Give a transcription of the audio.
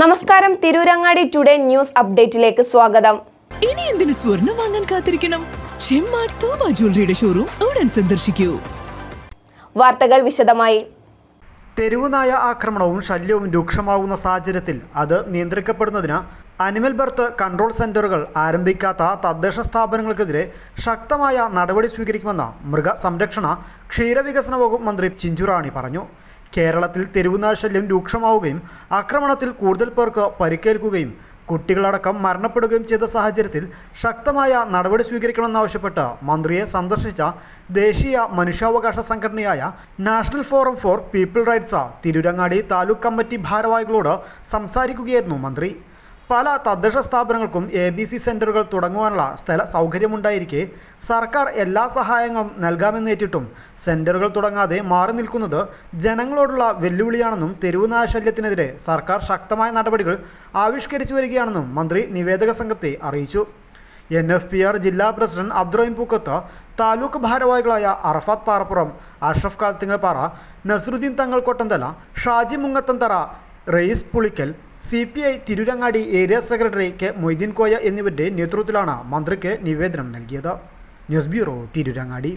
നമസ്കാരം. Tirurangadi today news അപ്ഡേറ്റിലേക്ക് സ്വാഗതം. ഇനി എന്തിനു സ്വർണം വാങ്ങാൻ കാത്തിരിക്കണം? ചെമ്മാട് തോമ ജ്വല്ലറിയുടെ ഷോറൂം ഉടൻ സന്ദർശിക്കൂ. വാർത്തകൾ വിശദമായി. തെരുവുനായ ആക്രമണവും ശല്യവും രൂക്ഷമാകുന്ന സാഹചര്യത്തിൽ അത് നിയന്ത്രിക്കപ്പെടുന്നതിന് അനിമൽ ബർത്ത് കൺട്രോൾ സെന്ററുകൾ ആരംഭിക്കാത്ത തദ്ദേശ സ്ഥാപനങ്ങൾക്കെതിരെ ശക്തമായ നടപടി സ്വീകരിക്കുമെന്ന് മൃഗസംരക്ഷണ ക്ഷീരവികസന വകുപ്പ് മന്ത്രി ചിഞ്ചുറാണി പറഞ്ഞു. കേരളത്തിൽ തെരുവുനാശല്യം രൂക്ഷമാവുകയും ആക്രമണത്തിൽ കൂടുതൽ പേർക്ക് പരിക്കേൽക്കുകയും കുട്ടികളടക്കം മരണപ്പെടുകയും ചെയ്ത സാഹചര്യത്തിൽ ശക്തമായ നടപടി സ്വീകരിക്കണമെന്നാവശ്യപ്പെട്ട് മന്ത്രിയെ സന്ദർശിച്ച ദേശീയ മനുഷ്യാവകാശ സംഘടനയായ national forum for people rights Tirurangadi taluk committee ഭാരവാഹികളോട് സംസാരിക്കുകയായിരുന്നു മന്ത്രി. പല തദ്ദേശ സ്ഥാപനങ്ങൾക്കും എ ബി സി സെന്ററുകൾ തുടങ്ങുവാനുള്ള സ്ഥല സൗകര്യമുണ്ടായിരിക്കെ സർക്കാർ എല്ലാ സഹായങ്ങളും നൽകാമെന്നേറ്റിട്ടും സെന്ററുകൾ തുടങ്ങാതെ മാറി നിൽക്കുന്നത് ജനങ്ങളോടുള്ള വെല്ലുവിളിയാണെന്നും തെരുവുനാശല്യത്തിനെതിരെ സർക്കാർ ശക്തമായ നടപടികൾ ആവിഷ്കരിച്ചു വരികയാണെന്നും മന്ത്രി നിവേദക സംഘത്തെ അറിയിച്ചു. എൻ എഫ് പി ആർ ജില്ലാ പ്രസിഡന്റ് അബ്ദുറഹിം പൂക്കത്ത് താലൂക്ക് ഭാരവാഹികളായ Arafath Parappuram Ashraf Kalthingalpara Nasaruddin Thangal Kottanthala Shaji Mungathanthara Rais Pulikkal C P I Tirurangadi area secretary K Moideen Koya എന്നിവരുടെ നേതൃത്വത്തിലാണ് മന്ത്രിക്ക് നിവേദനം നൽകിയത്. News bureau Tirurangadi.